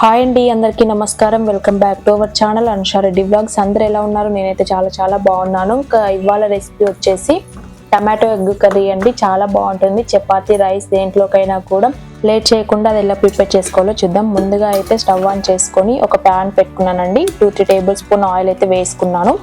Hi అండి అందరికీ నమస్కారం. Welcome back to our channel Anusha Reddy blogs అందరు ఎలా ఉన్నారు? నేనైతే చాలా చాలా బాగున్నాను. ఇంకా ఇవాళ రెసిపీ వచ్చేసి టమాటో ఎగ్ కర్రీ అండి. చాలా బాగుంటుంది. చపాతీ రైస్ దేంట్లోకైనా కూడా లేట్ చేయకుండా అది ఎలా ప్రిపేర్ చేసుకోవాలో చూద్దాం. ముందుగా అయితే స్టవ్ ఆన్ చేసుకొని ఒక ప్యాన్ పెట్టుకున్నానండి. Two three tablespoon oil అయితే వేసుకున్నాను.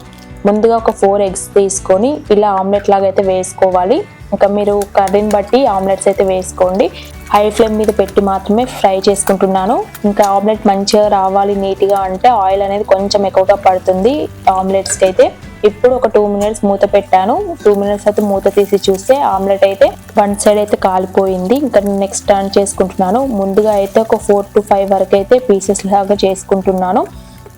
ముందుగా ఒక ఫోర్ ఎగ్స్ తీసుకొని ఇలా ఆమ్లెట్ లాగా అయితే వేసుకోవాలి. ఇంకా మీరు కర్రీని బట్టి ఆమ్లెట్స్ అయితే వేసుకోండి. హై ఫ్లేమ్ మీద పెట్టి మాత్రమే ఫ్రై చేసుకుంటున్నాను. ఇంకా ఆమ్లెట్ మంచిగా రావాలి నీట్గా అంటే ఆయిల్ అనేది కొంచెం ఎక్కువగా పడుతుంది ఆమ్లెట్స్కి అయితే. ఇప్పుడు ఒక టూ మినిట్స్ మూత పెట్టాను. టూ మినిట్స్ అయితే మూత తీసి చూస్తే ఆమ్లెట్ అయితే వన్ సైడ్ అయితే కాలిపోయింది. ఇంకా నెక్స్ట్ టర్న్ చేసుకుంటున్నాను. ముందుగా అయితే ఒక ఫోర్ టు ఫైవ్ వరకు అయితే పీసెస్ లాగా చేసుకుంటున్నాను.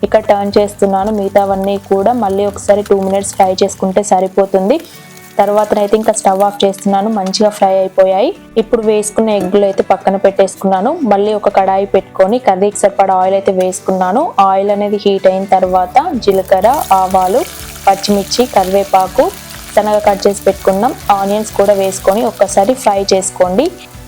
ఇక్కడ టర్న్ చేస్తున్నాను. మిగతావన్నీ కూడా మళ్ళీ ఒకసారి టూ మినిట్స్ ఫ్రై చేసుకుంటే సరిపోతుంది. తర్వాతనైతే ఇంకా స్టవ్ ఆఫ్ చేస్తున్నాను మంచిగా ఫ్రై అయిపోయాయి. ఇప్పుడు వేసుకున్న ఎగ్గులు అయితే పక్కన పెట్టేసుకున్నాను. మళ్ళీ ఒక కడాయి పెట్టుకొని కర్రీకి సరిపడా ఆయిల్ అయితే వేసుకున్నాను. ఆయిల్ అనేది హీట్ అయిన తర్వాత జీలకర్ర ఆవాలు పచ్చిమిర్చి కరివేపాకు సన్నగా కట్ చేసి పెట్టుకున్నాం. ఆనియన్స్ కూడా వేసుకొని ఒక్కసారి ఫ్రై చేసుకోండి.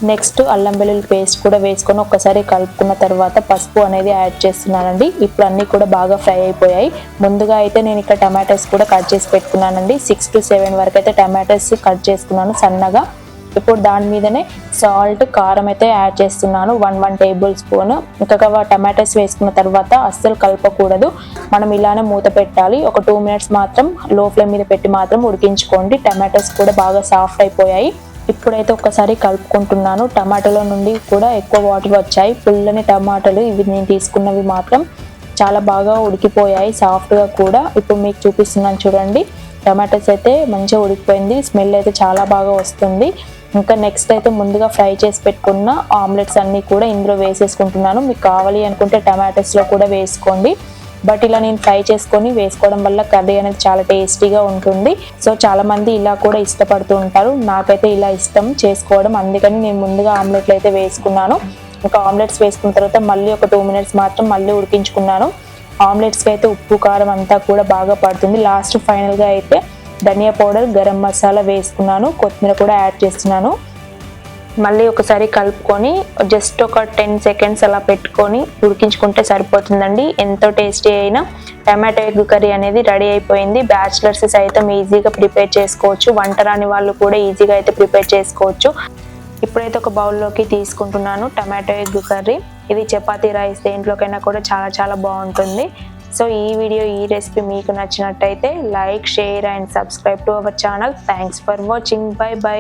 నెక్స్ట్ అల్లం వెల్లుల్లి పేస్ట్ కూడా వేసుకొని ఒక్కసారి కలుపుకున్న తర్వాత పసుపు అనేది యాడ్ చేస్తున్నానండి. ఇప్పుడు అన్నీ కూడా బాగా ఫ్రై అయిపోయాయి. ముందుగా అయితే నేను ఇక్కడ టమాటోస్ కూడా కట్ చేసి పెట్టుకున్నానండి. సిక్స్ టు సెవెన్ వరకు అయితే టమాటోస్ కట్ చేసుకున్నాను సన్నగా. ఇప్పుడు దాని మీదనే సాల్ట్ కారం అయితే యాడ్ చేస్తున్నాను. One one tablespoon. ఇంకా టమాటోస్ వేసుకున్న తర్వాత అస్సలు కలపకూడదు. మనం ఇలానే మూత పెట్టాలి. ఒక టూ మినిట్స్ మాత్రం లో ఫ్లేమ్ మీద పెట్టి మాత్రం ఉడికించుకోండి. టమాటోస్ కూడా బాగా సాఫ్ట్ అయిపోయాయి. ఇప్పుడైతే ఒకసారి కలుపుకుంటున్నాను. టమాటాలో నుండి కూడా ఎక్కువ వాటర్ వచ్చాయి. పుల్లని టమాటాలు ఇవి నేను తీసుకున్నవి మాత్రం చాలా బాగా ఉడికిపోయాయి. సాఫ్ట్గా కూడా ఇప్పుడు మీకు చూపిస్తున్నాను చూడండి. టమాటాస్ అయితే మంచిగా ఉడికిపోయింది. స్మెల్ అయితే చాలా బాగా వస్తుంది. ఇంకా నెక్స్ట్ అయితే ముందుగా ఫ్రై చేసి పెట్టుకున్న ఆమ్లెట్స్ అన్నీ కూడా ఇందులో వేసేసుకుంటున్నాను. మీకు కావాలి అనుకుంటే టమాటోస్లో కూడా వేసుకోండి. బట్ ఇలా నేను ఫ్రై చేసుకొని వేసుకోవడం వల్ల కర్రీ అనేది చాలా టేస్టీగా ఉంటుంది. సో చాలా మంది ఇలా కూడా ఇష్టపడుతూ ఉంటారు. నాకైతే ఇలా ఇష్టం చేసుకోవడం. అందుకని నేను ముందుగా ఆమ్లెట్లు అయితే వేసుకున్నాను. ఒక ఆమ్లెట్స్ వేసుకున్న తర్వాత మళ్ళీ ఒక టూ మినిట్స్ మాత్రం మళ్ళీ ఉడికించుకున్నాను. ఆమ్లెట్స్కి అయితే ఉప్పు కారం అంతా కూడా బాగా పడుతుంది. లాస్ట్ ఫైనల్గా అయితే ధనియా పౌడర్ గరం మసాలా వేసుకున్నాను. కొత్తిమీర కూడా యాడ్ చేస్తున్నాను. మళ్ళీ ఒకసారి కలుపుకొని జస్ట్ ఒక టెన్ సెకండ్స్ అలా పెట్టుకొని ఉడికించుకుంటే సరిపోతుందండి. ఎంతో టేస్టీ అయినా టమాటో ఎగ్ కర్రీ అనేది రెడీ అయిపోయింది. బ్యాచిలర్స్ సైతం ఈజీగా ప్రిపేర్ చేసుకోవచ్చు. వంట రాని వాళ్ళు కూడా ఈజీగా అయితే ప్రిపేర్ చేసుకోవచ్చు. ఇప్పుడైతే ఒక బౌల్లోకి తీసుకుంటున్నాను టమాటో ఎగ్ కర్రీ. ఇది చపాతీ రైస్ దేంట్లోకైనా కూడా చాలా చాలా బాగుంటుంది. సో ఈ వీడియో ఈ రెసిపీ మీకు నచ్చినట్టయితే like share and subscribe to our channel. Thanks for watching. Bye bye.